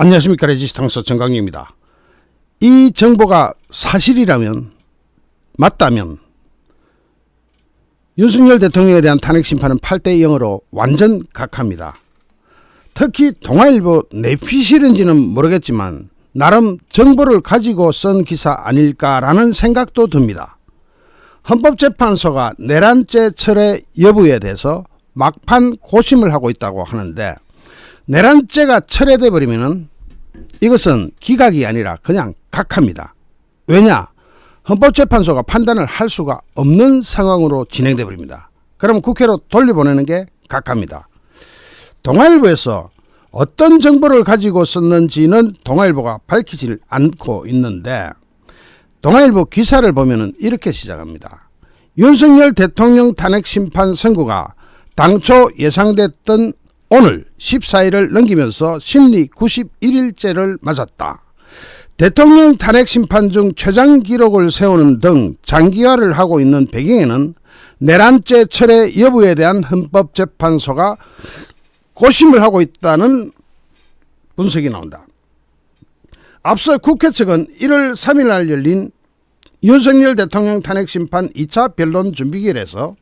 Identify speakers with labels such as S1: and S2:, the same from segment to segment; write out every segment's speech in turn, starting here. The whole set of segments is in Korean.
S1: 안녕하십니까 레지스탕스 정강입니다. 이 정보가 사실이라면 맞다면 윤석열 대통령에 대한 탄핵 심판은 8대 0으로 완전 각합니다. 특히 동아일보 내피실인지는 모르겠지만 나름 정보를 가지고 쓴 기사 아닐까라는 생각도 듭니다. 헌법재판소가 내란죄 철회 여부에 대해서 막판 고심을 하고 있다고 하는데 내란죄가 철회돼 버리면은 이것은 기각이 아니라 그냥 각합니다. 왜냐? 헌법재판소가 판단을 할 수가 없는 상황으로 진행돼 버립니다. 그럼 국회로 돌려보내는 게 각합니다. 동아일보에서 어떤 정보를 가지고 썼는지는 동아일보가 밝히질 않고 있는데 동아일보 기사를 보면은 이렇게 시작합니다. 윤석열 대통령 탄핵 심판 선고가 당초 예상됐던 오늘 14일을 넘기면서 심리 91일째를 맞았다. 대통령 탄핵 심판 중 최장 기록을 세우는 등 장기화를 하고 있는 배경에는 내란죄 철회 여부에 대한 헌법재판소가 고심을 하고 있다는 분석이 나온다. 앞서 국회 측은 1월 3일 날 열린 윤석열 대통령 탄핵 심판 2차 변론 준비기일에서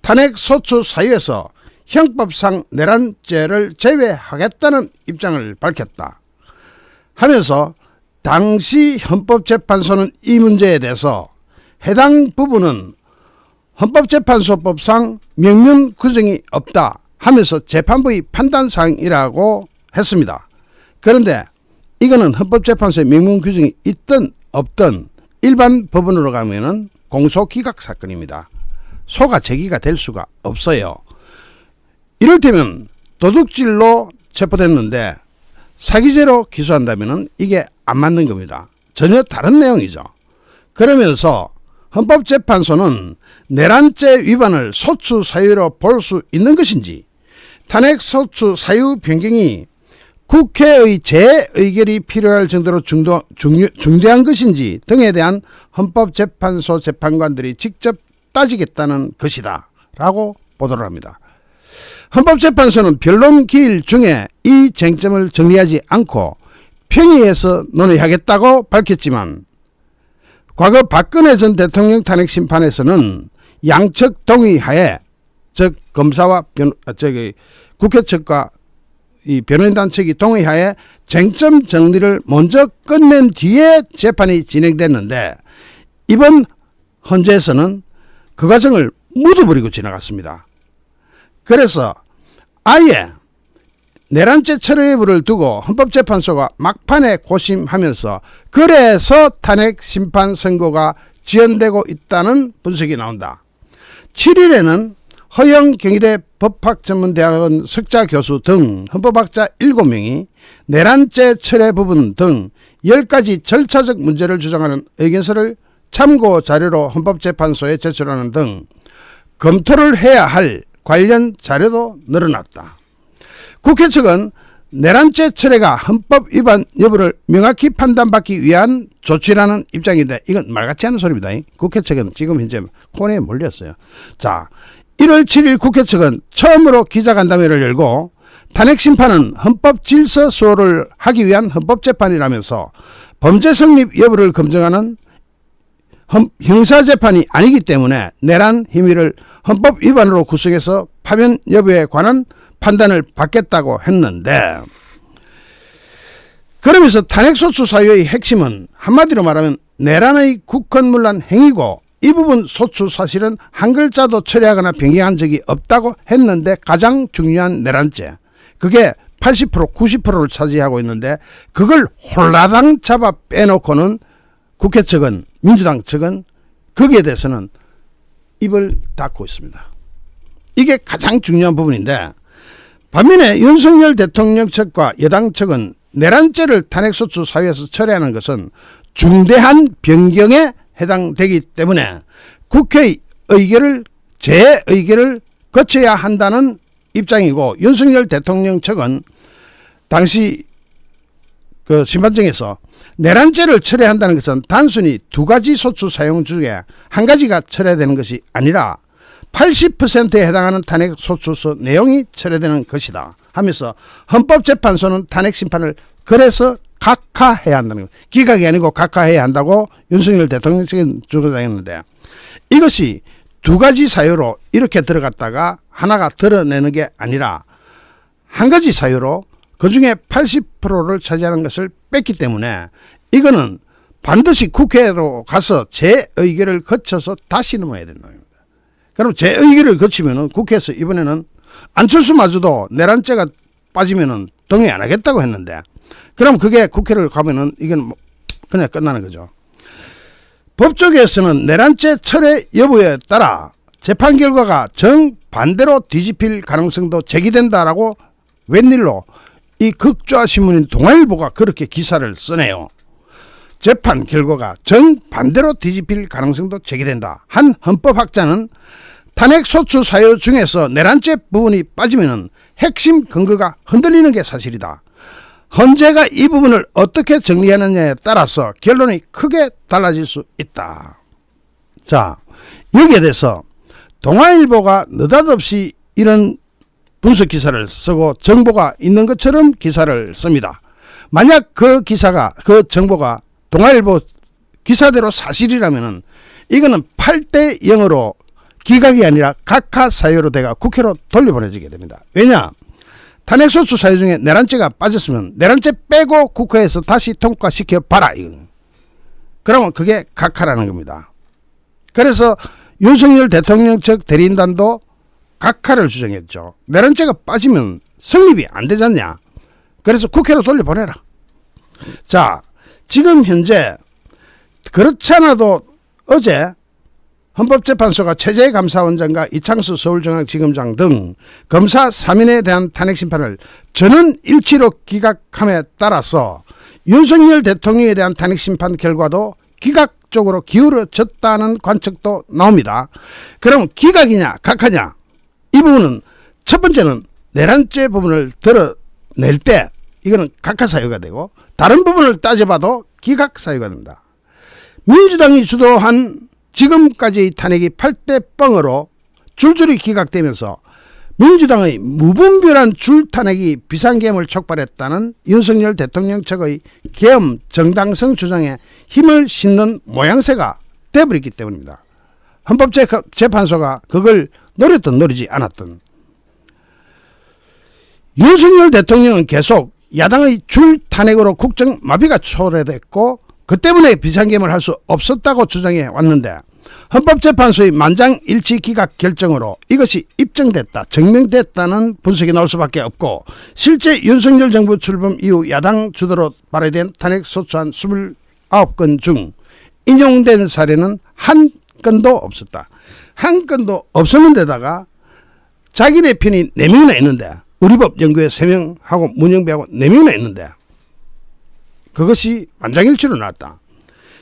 S1: 탄핵 소추 사유에서 형법상 내란죄를 제외하겠다는 입장을 밝혔다. 하면서 당시 헌법재판소는 이 문제에 대해서 해당 부분은 헌법재판소법상 명문 규정이 없다 하면서 재판부의 판단사항이라고 했습니다. 그런데 이거는 헌법재판소의 명문 규정이 있든 없든 일반 법원으로 가면은 공소기각 사건입니다. 소가 제기가 될 수가 없어요. 이를테면 도둑질로 체포됐는데 사기죄로 기소한다면 이게 안 맞는 겁니다. 전혀 다른 내용이죠. 그러면서 헌법재판소는 내란죄 위반을 소추 사유로 볼 수 있는 것인지 탄핵 소추 사유 변경이 국회의 재의결이 필요할 정도로 중도, 중요, 중대한 것인지 등에 대한 헌법재판소 재판관들이 직접 따지겠다는 것이다 라고 보도를 합니다. 헌법재판소는 변론 기일 중에 이 쟁점을 정리하지 않고 평의에서 논의하겠다고 밝혔지만 과거 박근혜 전 대통령 탄핵 심판에서는 양측 동의하에 즉 검사와 변, 아, 저기 국회 측과 이 변호인단 측이 동의하에 쟁점 정리를 먼저 끝낸 뒤에 재판이 진행됐는데 이번 헌재에서는 그 과정을 묻어버리고 지나갔습니다. 그래서 아예 내란죄 철회 여부를 두고 헌법재판소가 막판에 고심하면서 그래서 탄핵 심판 선고가 지연되고 있다는 분석이 나온다. 7일에는 허영 경희대 법학전문대학원 석자 교수 등 헌법학자 7명이 내란죄 철회 부분 등 10가지 절차적 문제를 주장하는 의견서를 참고 자료로 헌법재판소에 제출하는 등 검토를 해야 할 관련 자료도 늘어났다. 국회 측은 내란죄 철회가 헌법 위반 여부를 명확히 판단받기 위한 조치라는 입장인데 이건 말같지 않은 소리입니다. 국회 측은 지금 현재 코너에 몰렸어요. 자, 1월 7일 국회 측은 처음으로 기자간담회를 열고 탄핵 심판은 헌법 질서 수호를 하기 위한 헌법 재판이라면서 범죄 성립 여부를 검증하는 형사 재판이 아니기 때문에 내란 힘의를 헌법 위반으로 구성해서 파면 여부에 관한 판단을 받겠다고 했는데 그러면서 탄핵소추 사유의 핵심은 한마디로 말하면 내란의 국헌문란 행위고 이 부분 소추 사실은 한 글자도 처리하거나 변경한 적이 없다고 했는데 가장 중요한 내란죄. 그게 80% 90%를 차지하고 있는데 그걸 홀라당 잡아 빼놓고는 국회 측은 민주당 측은 거기에 대해서는 입을 닫고 있습니다. 이게 가장 중요한 부분인데 반면에 윤석열 대통령 측과 여당 측은 내란죄를 탄핵소추 사유에서 처리하는 것은 중대한 변경에 해당되기 때문에 국회의 의결을 재의결을 거쳐야 한다는 입장이고 윤석열 대통령 측은 당시 그 심판정에서 내란죄를 철회한다는 것은 단순히 두 가지 소추 사용 중에 한 가지가 철회되는 것이 아니라 80%에 해당하는 탄핵 소추서 내용이 철회되는 것이다 하면서 헌법재판소는 탄핵 심판을 그래서 각하해야 한다는 거. 기각이 아니고 각하해야 한다고 윤석열 대통령 측은 주장했는데 이것이 두 가지 사유로 이렇게 들어갔다가 하나가 드러내는 게 아니라 한 가지 사유로 그 중에 80%를 차지하는 것을 뺐기 때문에 이거는 반드시 국회로 가서 재의결을 거쳐서 다시 넘어야 된다는 겁니다. 그럼 재의결을 거치면은 국회에서 이번에는 안철수마저도 내란죄가 빠지면은 동의 안 하겠다고 했는데 그럼 그게 국회를 가면은 이건 뭐 그냥 끝나는 거죠. 법조계에서는 내란죄 철회 여부에 따라 재판 결과가 정반대로 뒤집힐 가능성도 제기된다라고 웬일로 이 극좌 신문인 동아일보가 그렇게 기사를 쓰네요. 재판 결과가 정반대로 뒤집힐 가능성도 제기된다. 한 헌법학자는 탄핵 소추 사유 중에서 내란죄 부분이 빠지면은 핵심 근거가 흔들리는 게 사실이다. 헌재가 이 부분을 어떻게 정리하느냐에 따라서 결론이 크게 달라질 수 있다. 자, 여기에 대해서 동아일보가 느닷없이 이런 분석 기사를 쓰고 정보가 있는 것처럼 기사를 씁니다. 만약 그 기사가 그 정보가 동아일보 기사대로 사실이라면은 이거는 8대 0으로 기각이 아니라 각하 사유로 돼가 국회로 돌려보내지게 됩니다. 왜냐? 탄핵소추 사유 중에 내란죄가 빠졌으면 내란죄 빼고 국회에서 다시 통과시켜 봐라. 이거는. 그러면 그게 각하라는 겁니다. 그래서 윤석열 대통령 측 대리인단도 각하를 주장했죠. 내란죄가 빠지면 성립이 안 되지 않냐. 그래서 국회로 돌려보내라. 자, 지금 현재 그렇지 않아도 어제 헌법재판소가 최재 감사원장과 이창수 서울중앙지검장 등 검사 3인에 대한 탄핵 심판을 전원 일치로 기각함에 따라서 윤석열 대통령에 대한 탄핵 심판 결과도 기각적으로 기울어졌다는 관측도 나옵니다. 그럼 기각이냐 각하냐 이 부분은 첫 번째는 내란죄 부분을 드러낼 때 이거는 각하 사유가 되고 다른 부분을 따져봐도 기각 사유가 됩니다. 민주당이 주도한 지금까지의 탄핵이 8대 0으로 줄줄이 기각되면서 민주당의 무분별한 줄탄핵이 비상계엄을 촉발했다는 윤석열 대통령 측의 계엄 정당성 주장에 힘을 싣는 모양새가 돼버렸기 때문입니다. 헌법재판소가 그걸 노렸든 노리지 않았든 윤석열 대통령은 계속 야당의 줄 탄핵으로 국정 마비가 초래됐고 그 때문에 비상계엄을 할 수 없었다고 주장해 왔는데 헌법재판소의 만장일치 기각 결정으로 이것이 입증됐다, 증명됐다는 분석이 나올 수밖에 없고 실제 윤석열 정부 출범 이후 야당 주도로 발의된 탄핵 소추안 29건 중 인용된 사례는 한 건도 없었다. 한 건도 없었는 데다가 자기네 편이 4명이나 있는데 우리법 연구에 3명하고 문영배하고 4명이나 있는데 그것이 만장일치로 나왔다.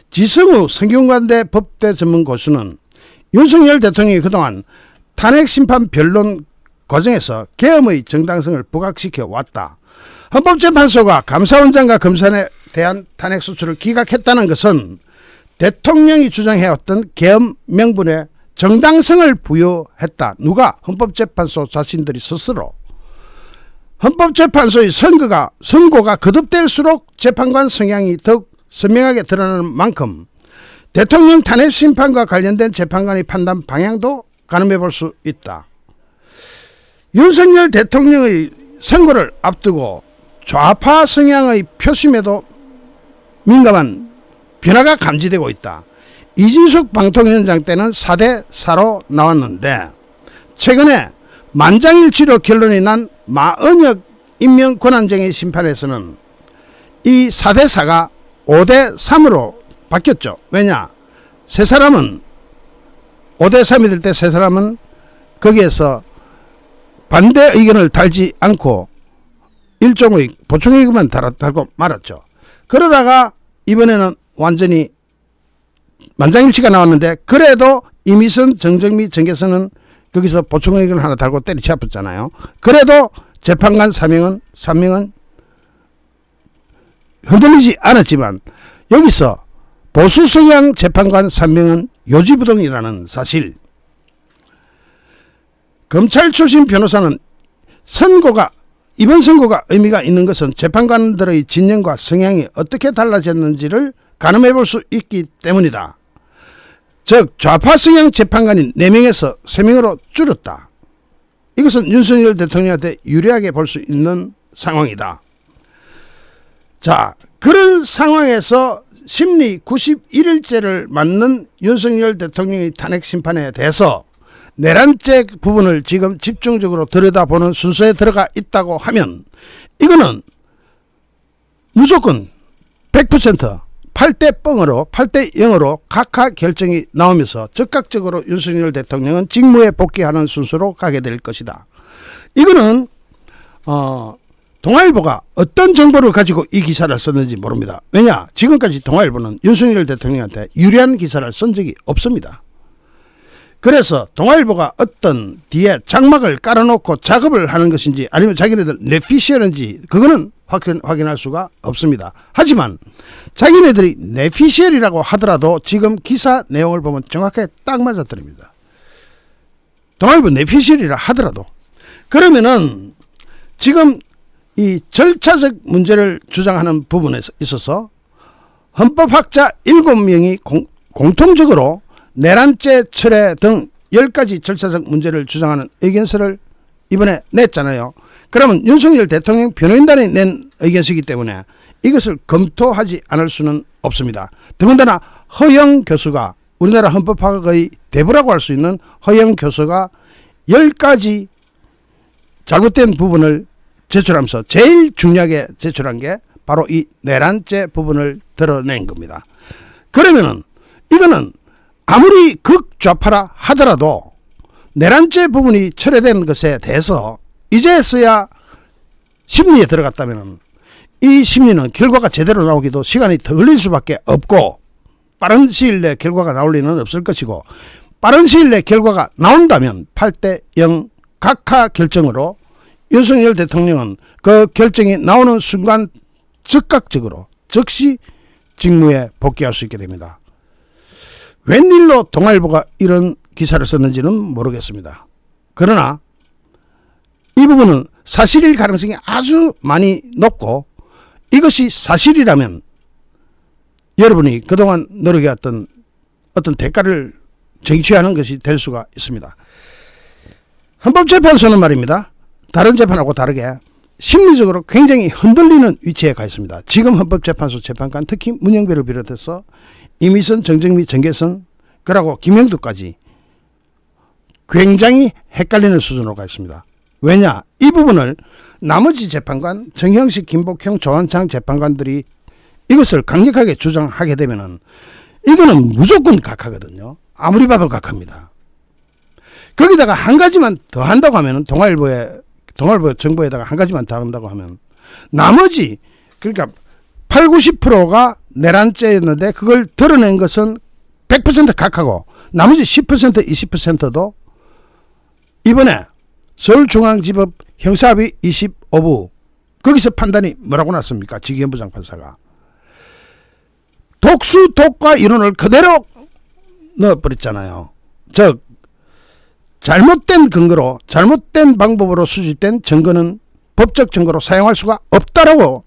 S1: 지성우 성균관대 법대 전문 교수는 윤석열 대통령이 그동안 탄핵 심판 변론 과정에서 계엄의 정당성을 부각시켜 왔다. 헌법재판소가 감사원장과 검사에 대한 탄핵 소추를 기각했다는 것은 대통령이 주장해왔던 계엄 명분에 정당성을 부여했다. 누가? 헌법재판소 자신들이 스스로. 헌법재판소의 선거가 선고가 거듭될수록 재판관 성향이 더욱 선명하게 드러나는 만큼 대통령 탄핵 심판과 관련된 재판관의 판단 방향도 가늠해 볼 수 있다. 윤석열 대통령의 선거를 앞두고 좌파 성향의 표심에도 민감한 변화가 감지되고 있다. 이진숙 방통위원장 때는 4대 4로 나왔는데 최근에 만장일치로 결론이 난 마은혁 임명 권한쟁의 심판에서는 이 4대 4가 5대 3으로 바뀌었죠. 왜냐? 세 사람은 5대 3이 될 때 세 사람은 거기에서 반대 의견을 달지 않고 일종의 보충 의견만 달고 말았죠. 그러다가 이번에는 완전히 만장일치가 나왔는데 그래도 이미선, 정정미, 정계선은 거기서 보충 의견 하나 달고 때리치아팠잖아요. 그래도 재판관 3명은 3명은 흔들리지 않았지만 여기서 보수 성향 재판관 3명은 요지부동이라는 사실 검찰 출신 변호사는 선고가 이번 선고가 의미가 있는 것은 재판관들의 진영과 성향이 어떻게 달라졌는지를 가늠해 볼 수 있기 때문이다. 즉 좌파 성향 재판관이 4명에서 3명으로 줄었다. 이것은 윤석열 대통령한테 유리하게 볼 수 있는 상황이다. 자, 그런 상황에서 심리 91일째를 맞는 윤석열 대통령의 탄핵 심판에 대해서 내란죄 부분을 지금 집중적으로 들여다보는 순서에 들어가 있다고 하면 이거는 무조건 100% 8대 뻥으로 8대 0으로 각하 결정이 나오면서 즉각적으로 윤석열 대통령은 직무에 복귀하는 순서로 가게 될 것이다. 이거는 어 동아일보가 어떤 정보를 가지고 이 기사를 썼는지 모릅니다. 왜냐? 지금까지 동아일보는 윤석열 대통령한테 유리한 기사를 쓴 적이 없습니다. 그래서 동아일보가 어떤 뒤에 장막을 깔아놓고 작업을 하는 것인지 아니면 자기네들 내피셜인지 그거는 확인, 확인할 수가 없습니다. 하지만 자기네들이 내피셜이라고 하더라도 지금 기사 내용을 보면 정확하게 딱 맞아떨립니다. 동아일보 내피셜이라 하더라도 그러면은 지금 이 절차적 문제를 주장하는 부분에 있어서 헌법학자 7명이 공, 공통적으로 내란죄 철회 등 10가지 절차적 문제를 주장하는 의견서를 이번에 냈잖아요. 그러면 윤석열 대통령 변호인단이 낸 의견서이기 때문에 이것을 검토하지 않을 수는 없습니다. 더군다나 허영 교수가 우리나라 헌법학의 대부라고 할 수 있는 허영 교수가 10가지 잘못된 부분을 제출하면서 제일 중요하게 제출한 게 바로 이 내란죄 부분을 드러낸 겁니다. 그러면은 이거는 아무리 극좌파라 하더라도 내란죄 부분이 철회된 것에 대해서 이제서야 심리에 들어갔다면 이 심리는 결과가 제대로 나오기도 시간이 더 걸릴 수밖에 없고 빠른 시일 내에 결과가 나올 리는 없을 것이고 빠른 시일 내에 결과가 나온다면 8대 0 각하 결정으로 윤석열 대통령은 그 결정이 나오는 순간 즉각적으로 즉시 직무에 복귀할 수 있게 됩니다. 웬일로 동아일보가 이런 기사를 썼는지는 모르겠습니다. 그러나 이 부분은 사실일 가능성이 아주 많이 높고 이것이 사실이라면 여러분이 그동안 노력해왔던 어떤 대가를 쟁취하는 것이 될 수가 있습니다. 헌법재판소는 말입니다. 다른 재판하고 다르게 심리적으로 굉장히 흔들리는 위치에 가 있습니다. 지금 헌법재판소 재판관 특히 문영배를 비롯해서 이미선, 정정미, 정계선, 그리고 김영두까지 굉장히 헷갈리는 수준으로 가 있습니다. 왜냐? 이 부분을 나머지 재판관, 정형식, 김복형, 조한창 재판관들이 이것을 강력하게 주장하게 되면은 이거는 무조건 각하거든요. 아무리 봐도 각합니다. 거기다가 한 가지만 더 한다고 하면은 동아일보에 동아일보 정보에다가 한 가지만 더 한다고 하면 나머지 그러니까 8, 90%가 내란죄였는데 그걸 드러낸 것은 100% 각하고 나머지 10% 20%도 이번에 서울중앙지법 형사합의 25부 거기서 판단이 뭐라고 났습니까? 지기현부 장 판사가 독수 독과 인원을 그대로 넣어버렸잖아요. 즉 잘못된 근거로 잘못된 방법으로 수집된 증거는 법적 증거로 사용할 수가 없다라고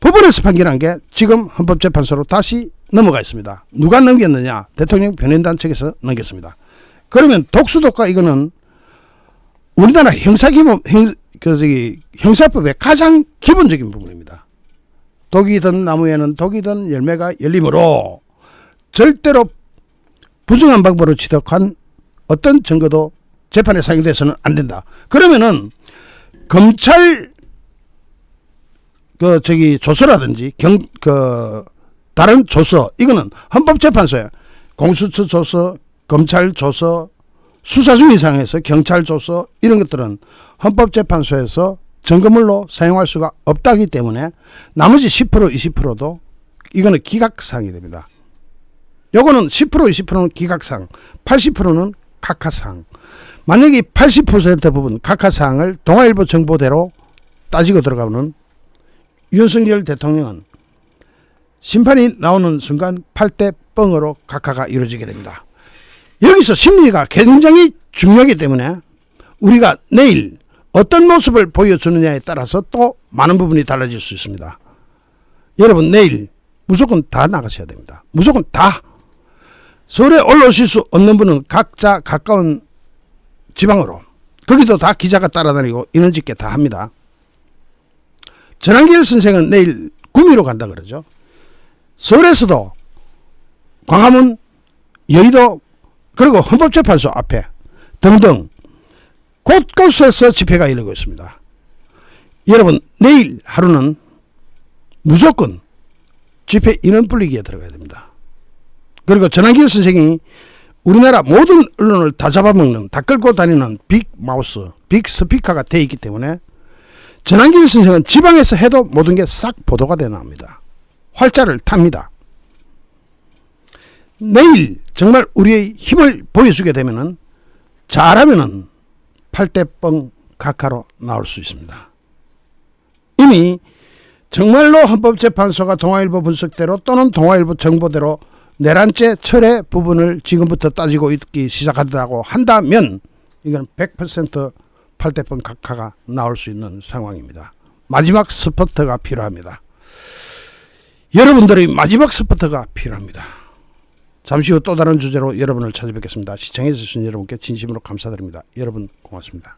S1: 법원에서 판결한 게 지금 헌법재판소로 다시 넘어가 있습니다. 누가 넘겼느냐? 대통령 변호인단 측에서 넘겼습니다. 그러면 독수독과 이거는 우리나라 형사기본 형, 그 저기 형사법의 가장 기본적인 부분입니다. 독이 든 나무에는 독이 든 열매가 열리므로 절대로 부정한 방법으로 취득한 어떤 증거도 재판에 사용돼서는 안 된다. 그러면은 검찰 그 저기 조서라든지 경 그 다른 조서 이거는 헌법재판소에 공수처 조서, 검찰 조서, 수사 중인 상황에서 경찰 조서 이런 것들은 헌법재판소에서 증거물로 사용할 수가 없다기 때문에 나머지 10% 20%도 이거는 기각사항이 됩니다. 요거는 10% 20%는 기각사항, 80%는 각하사항. 만약에 80% 부분 각하사항을 동아일보 정보대로 따지고 들어가면 윤석열 대통령은 심판이 나오는 순간 8대 뻥으로 각하가 이루어지게 됩니다. 여기서 심리가 굉장히 중요하기 때문에 우리가 내일 어떤 모습을 보여주느냐에 따라서 또 많은 부분이 달라질 수 있습니다. 여러분 내일 무조건 다 나가셔야 됩니다. 무조건 다. 서울에 올라오실 수 없는 분은 각자 가까운 지방으로 거기도 다 기자가 따라다니고 인원집계 다 합니다. 전한길 선생은 내일 구미로 간다 그러죠. 서울에서도 광화문, 여의도 그리고 헌법재판소 앞에 등등 곳곳에서 집회가 이루고 있습니다. 여러분 내일 하루는 무조건 집회 인원 불리기에 들어가야 됩니다. 그리고 전한길 선생이 우리나라 모든 언론을 다 잡아먹는 다 끌고 다니는 빅 마우스, 빅 스피커가 돼 있기 때문에 전한길 선생은 지방에서 해도 모든 게 싹 보도가 돼 나옵니다. 활자를 탑니다. 내일 정말 우리의 힘을 보여주게 되면은 잘하면은 8대뻥 각하로 나올 수 있습니다. 이미 정말로 헌법재판소가 동아일보 분석대로 또는 동아일보 정보대로 내란죄 철회 부분을 지금부터 따지고 있기 시작한다고 한다면 이건 100% 8대뻥 각하가 나올 수 있는 상황입니다. 마지막 스포트가 필요합니다. 여러분들의 마지막 스포트가 필요합니다. 잠시 후 또 다른 주제로 여러분을 찾아뵙겠습니다. 시청해주신 여러분께 진심으로 감사드립니다. 여러분 고맙습니다.